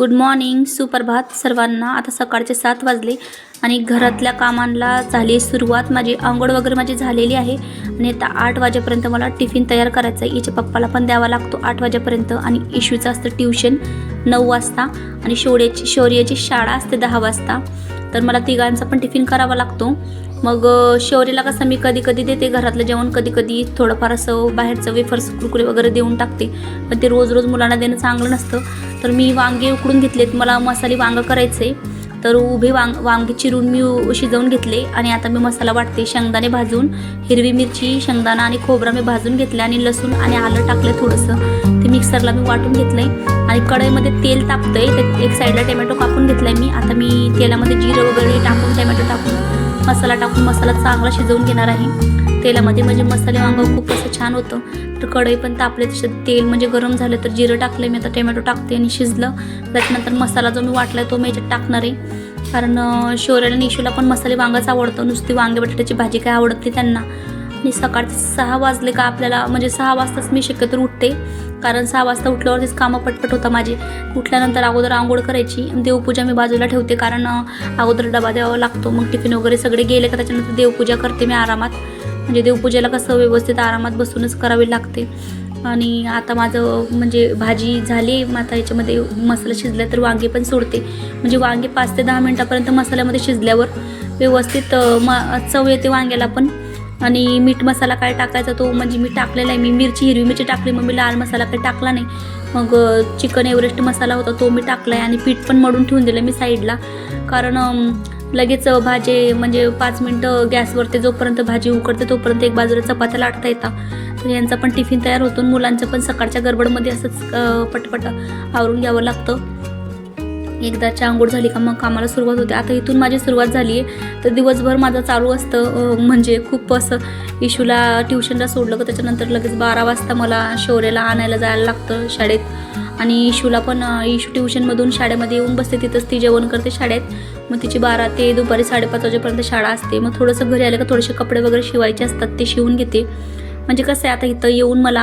Good morning सुप्रभात सर्वांना. आता सकाळचे सात वाजले आणि घरातल्या कामांना झाली सुरुवात. माझी आंघोळ वगैरे माझी झालेली आहे. आणि आता आठ वाजेपर्यंत मला टिफिन तयार करायचा आहे. हिच्या पप्पाला पण द्यावा लागतो आठ वाजेपर्यंत. आणि इशूचं असतं ट्युशन नऊ वाजता. आणि शौर्याची शौर्याची शाळा असते दहा वाजता. तर मला तिघांचा पण टिफिन करावा लागतो. मग शौर्यला कसं मी कधी कधी देते घरातलं जेवण कधी कधी थोडंफार असं बाहेरचं वेफर्स कुरकुरे वगैरे देऊन टाकते. पण ते रोज रोज मुलांना देणं चांगलं नसतं. तर मी वांगे उकडून घेतलेत. मला मसाले वांगं करायचं. आहे तर उभे वांग वांगे चिरून मी उ- शिजवून घेतले आणि आता मी मसाला वाटते. शेंगदाणे भाजून हिरवी मिरची शेंगदाणा आणि खोबरा मी भाजून घेतले आणि लसूण आणि आलं टाकलं थोडंसं. ते मिक्सरला मी वाटून घेतलंय. आणि कढईमध्ये तेल तापतंय. ते एक साईडला टोमॅटो कापून घेतलाय मी. आता मी तेलामध्ये जिरं वगैरे टाकून टोमॅटो टाकून मसाला टाकून मसाला चांगला शिजवून घेणार आहे. तेलामध्ये म्हणजे मसाले वांगं खूप असं छान होतं. तर कढई पण तापले त्याच्यात तेल म्हणजे गरम झालं तर जिरं टाकलं मी आता टोमॅटो टाकते आणि शिजलं. त्याच्यानंतर मसाला जो मी वाटला तो मी याच्यात टाकणार आहे. कारण अं, शौर्याला आणि इशूला पण मसाले वांगाच आवडतं. नुसती वांगे बटाट्याची भाजी काय आवडत नाही त्यांना. मी सकाळचे सहा वाजले का आपल्याला म्हणजे सहा वाजताच मी शक्यतो उठते. कारण सहा वाजता उठल्यावरतीच कामं पटपट होतं माझी. उठल्यानंतर अगोदर आंघोळ करायची देवपूजा मी बाजूला ठेवते कारण अगोदर डबा द्यावा लागतो. मग टिफिन वगैरे सगळे गेले का त्याच्यानंतर देवपूजा करते मी आरामात. म्हणजे देवपूजेला कसं व्यवस्थित आरामात बसूनच करावी लागते. आणि आता माझं म्हणजे भाजी झाली मग आता याच्यामध्ये मसाला शिजला तर वांगे पण सोडते. म्हणजे वांगे पाच ते दहा मिनटापर्यंत मसाल्यामध्ये शिजल्यावर व्यवस्थित म चव येते वांग्याला पण. आणि मीठ मसाला काय टाकायचा तो म्हणजे मी टाकलेला आहे. मी मिरची हिरवी मिरची टाकली मग मी लाल मसाला काही टाकला नाही. मग चिकन एव्हरेस्ट मसाला होता तो मी टाकला आहे आणि पीठ पण मळून ठेवून दिलं मी साईडला. कारण लगेच भाजी म्हणजे पाच मिनटं गॅसवरती जोपर्यंत भाजी उकडते तोपर्यंत एक बाजूला चपात्या लाटता येतात. तर यांचा पण टिफिन तयार होतो मुलांचं पण सकाळच्या गडबडमध्ये असंच पटपट आवरून घ्यावं लागतं. एकदाची आंघोळ झाली का मग कामाला सुरुवात होते. आता इथून माझी सुरुवात झाली आहे. तर दिवसभर माझं चालू असतं म्हणजे खूप असं इशूला ट्युशनला सोडलं का त्याच्यानंतर लगेच बारा वाजता मला शौर्याला आणायला जायला लागतं शाळेत. आणि इशूला पण इशू ट्युशनमधून शाळेमध्ये येऊन बसते तिथंच ती जेवण करते शाळेत. मग तिची बारा ते दुपारी साडेपाच वाजेपर्यंत शाळा असते. मग थोडंसं घरी आलं का थोडेसे कपडे वगैरे शिवायचे असतात ते शिवून घेते. म्हणजे कसं आहे आता इथं येऊन मला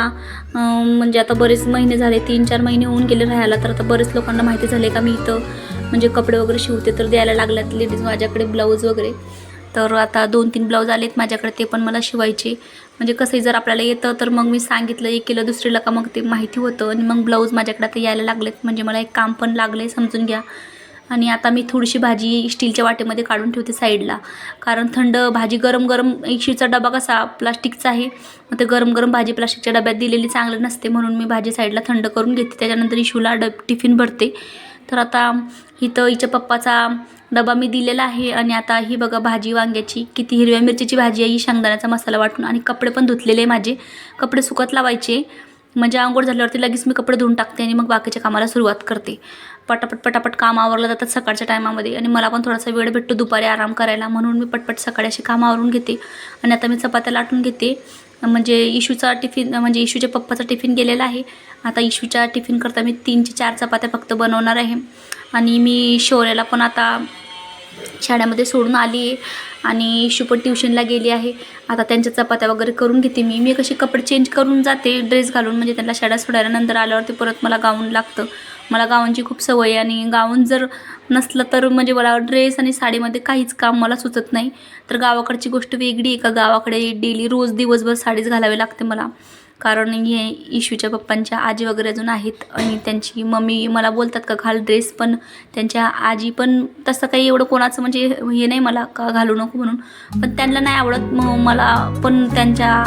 म्हणजे आता बरेच महिने झाले तीन चार महिने होऊन गेले राहायला तर आता बरेच लोकांना माहिती झाले का मी इथं म्हणजे कपडे वगैरे शिवते तर द्यायला लागल्यात लेडीज माझ्याकडे ब्लाऊज वगैरे. तर आता दोन तीन ब्लाऊज आलेत माझ्याकडे ते पण मला शिवायचे. म्हणजे कसंही जर आपल्याला येतं तर मग मी सांगितलं एक केलं दुसरीला का मग ते माहिती होतं. आणि मग ब्लाऊज माझ्याकडे आता यायला लागलेत म्हणजे मला एक काम पण लागले समजून घ्या. आणि आता मी थोडीशी भाजी स्टीलच्या वाटेमध्ये काढून ठेवते साईडला. कारण थंड भाजी गरम गरम इशीचा डबा कसा प्लास्टिकचा आहे मग ते गरम गरम भाजी प्लास्टिकच्या डब्यात दिलेली चांगलं नसते. म्हणून मी भाजी साईडला थंड करून घेते. त्याच्यानंतर इशूला डब टिफिन भरते. तर आता इथं हिच्या पप्पाचा डबा मी दिलेला आहे. आणि आता ही बघा भाजी वांग्याची किती हिरव्या मिरचीची भाजी आहे. ही शेंगदाण्याचा मसाला वाटून आणि कपडे पण धुतलेले आहे माझे. कपडे सुकत लावायचे. म्हणजे आंघोळ झाल्यावरती लगेच मी कपडे धुवून टाकते आणि मग बाकीच्या कामाला सुरुवात करते. पटापट पटापट काम आवरलं जातात सकाळच्या टायमामध्ये आणि मला पण थोडासा वेळ भेटतो दुपारी आराम करायला म्हणून मी पटपट सकाळी अशी कामं आवरून घेते. आणि आता मी चपात्या लाटून घेते. म्हणजे इशूचा टिफिन म्हणजे इशूच्या पप्पाचा टिफिन गेलेला आहे. आता इशूच्या टिफिन करता मी तीनचे चार चपात्या फक्त बनवणार आहे. आणि मी शोऱ्याला पण आता शाळेमध्ये सोडून आली आहे आणि इशू पण ट्युशनला गेली आहे. आता त्यांच्या चपात्या वगैरे करून घेते मी. मी कशी कपडे चेंज करून जाते ड्रेस घालून. म्हणजे त्यांना शाळा सोडायला नंतर आल्यावरती परत मला गाऊन लागतं. मला गावांची खूप सवय आहे आणि गाऊन जर नसलं तर म्हणजे मला ड्रेस आणि साडीमध्ये काहीच काम मला सुचत नाही. तर गावाकडची गोष्ट वेगळी आहे का? गावाकडे डेली रोज दिवसभर साडीच घालावी लागते मला. कारण हे इशूच्या पप्पांच्या आजी वगैरे अजून आहेत आणि त्यांची मम्मी मला बोलतात का घाल ड्रेस पण त्यांच्या आजी पण तसं काही एवढं कोणाचं म्हणजे हे नाही मला का घालू नको म्हणून. पण त्यांना नाही आवडत. मग मला पण त्यांच्या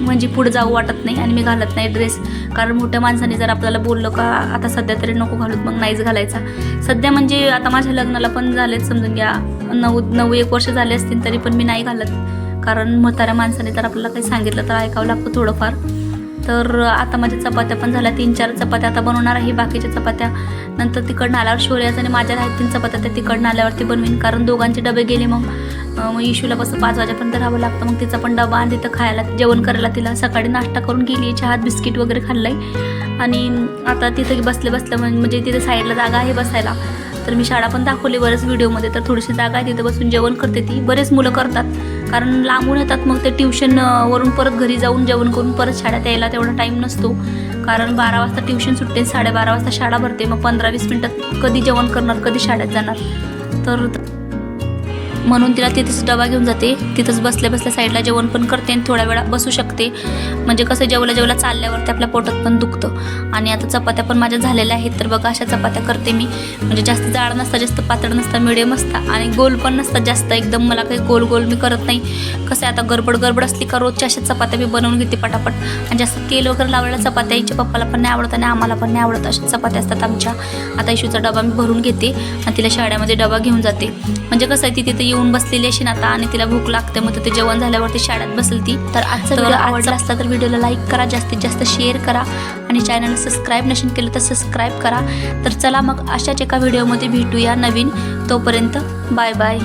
म्हणजे पुढे जाऊ वाटत नाही आणि मी घालत नाही ड्रेस कारण मोठ्या माणसाने जर आपल्याला बोललं का आता सध्या तरी नको घालूत मग नाहीच घालायचा. सध्या म्हणजे आता माझ्या लग्नाला पण झालेच समजून घ्या. नऊ नऊ एक वर्ष झाले असतील तरी पण मी नाही घालत. कारण म्हाताऱ्या माणसाने जर आपल्याला काही सांगितलं तर ऐकावं लागतं थोडंफार. तर आता माझ्या चपात्या पण झाल्या. तीन चार चपात्या आता बनवणार आहे. बाकीच्या चपात्या नंतर तिकडनं आल्यावर शोर्याचं आणि माझ्या आहेत तीन चपात्या त्या तिकडनं आल्यावरती बनवीन. कारण दोघांचे डबे गेले मग. मग इशूला कसं पाच वाजेपर्यंत राहावं लागतं. मग तिचा पण डबा आणि तिथं खायला जेवण करायला तिला सकाळी नाश्ता करून गेली. चहात बिस्किट वगैरे खाल्लंय. आणि आता तिथं बसले बसलं म्हणजे तिथे साईडला जागा आहे बसायला. तर मी शाळा पण दाखवली बरेच व्हिडिओमध्ये. तर थोडीशी जागा आहे तिथं बसून जेवण करते ती. बरेच मुलं करतात. कारण लांबून येतात मग ते ट्युशन वरून परत घरी जाऊन जेवण करून परत शाळेत यायला तेवढा टाईम नसतो. कारण बारा वाजता ट्युशन सुटते साडेबारा वाजता शाळा भरते. मग पंधरा वीस मिनटात कधी जेवण करणार कधी शाळेत जाणार. तर म्हणून तिला तिथेच डबा घेऊन जाते. तिथंच बसल्या बसल्या साईडला जेवण पण करते आणि थोड्या वेळा बसू शकते. म्हणजे कसं जेवल्या जेवल्या चालल्यावरती आपल्या पोटात पण दुखतं. आणि आता चपात्या पण माझ्या झालेल्या आहेत. तर बघा अशा चपात्या करते मी. म्हणजे जास्त जाड नसतात जास्त पातळ नसता मिडियम असतात आणि गोल पण नसतात जास्त. एकदम मला काही गोल गोल मी करत नाही. कसं आहे आता गडबड गडबड असली का रोजच्या अशा चपात्या मी बनवून घेते पटापट. आणि जास्त तेल वगैरे लावलेल्या चपात्या आईच्या पप्पाला पण नाही आवडत आणि आम्हाला पण नाही आवडत अशा चपात्या असतात आमच्या. आता इशूचा डबा मी भरून घेते आणि तिला शाळेमध्ये डबा घेऊन जाते. म्हणजे कसं आहे ती तिथे येऊन बसलेली अशी आता आणि तिला भूक लागते मग ते जेवण झाल्यावरती शाळेत बसेल ती तर आजचा व्हिडिओ आवडला असता तर व्हिडिओला लाईक करा जास्तीत जास्त शेअर करा आणि चॅनलला सबस्क्राईब नसेल केलं तर सबस्क्राईब करा. तर चला मग अशाच एका व्हिडिओमध्ये भेटूया नवीन. तोपर्यंत बाय बाय